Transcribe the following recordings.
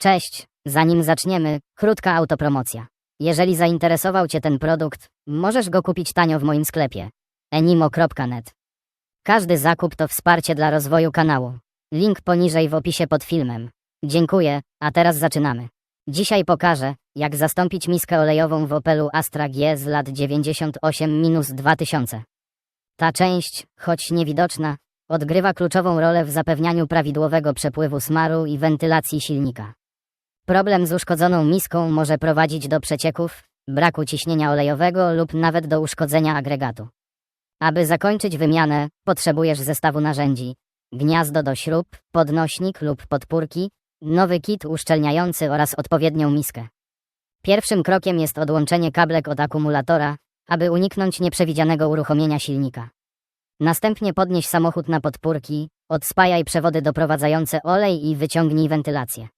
Cześć, zanim zaczniemy, krótka autopromocja. Jeżeli zainteresował Cię ten produkt, możesz go kupić tanio w moim sklepie enimo.net. Każdy zakup to wsparcie dla rozwoju kanału. Link poniżej w opisie pod filmem. Dziękuję, a teraz zaczynamy. Dzisiaj pokażę, jak zastąpić miskę olejową w Opelu Astra G z lat 98-2000. Ta część, choć niewidoczna, odgrywa kluczową rolę w zapewnianiu prawidłowego przepływu smaru i wentylacji silnika. Problem z uszkodzoną miską może prowadzić do przecieków, braku ciśnienia olejowego lub nawet do uszkodzenia agregatu. Aby zakończyć wymianę, potrzebujesz zestawu narzędzi: gniazdo do śrub, podnośnik lub podpórki, nowy kit uszczelniający oraz odpowiednią miskę. Pierwszym krokiem jest odłączenie kablek od akumulatora, aby uniknąć nieprzewidzianego uruchomienia silnika. Następnie podnieś samochód na podpórki, odspajaj przewody doprowadzające olej i wyciągnij wentylację.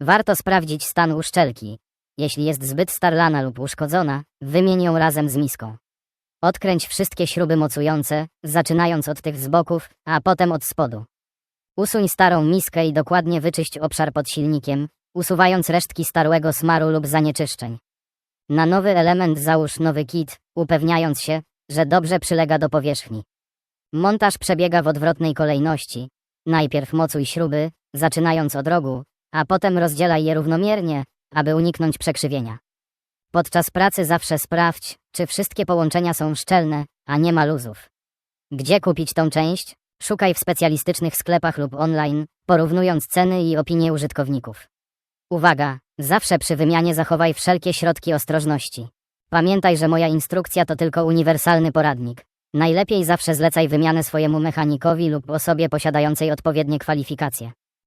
Warto sprawdzić stan uszczelki. Jeśli jest zbyt starlana lub uszkodzona, wymień ją razem z miską. Odkręć wszystkie śruby mocujące, zaczynając od tych z boków, a potem od spodu. Usuń starą miskę i dokładnie wyczyść obszar pod silnikiem, usuwając resztki starłego smaru lub zanieczyszczeń. Na nowy element załóż nowy kit, upewniając się, że dobrze przylega do powierzchni. Montaż przebiega w odwrotnej kolejności. Najpierw mocuj śruby, zaczynając od rogu, a potem rozdzielaj je równomiernie, aby uniknąć przekrzywienia. Podczas pracy zawsze sprawdź, czy wszystkie połączenia są szczelne, a nie ma luzów. Gdzie kupić tą część? Szukaj w specjalistycznych sklepach lub online, porównując ceny i opinie użytkowników. Uwaga, zawsze przy wymianie zachowaj wszelkie środki ostrożności. Pamiętaj, że moja instrukcja to tylko uniwersalny poradnik. Najlepiej zawsze zlecaj wymianę swojemu mechanikowi lub osobie posiadającej odpowiednie kwalifikacje.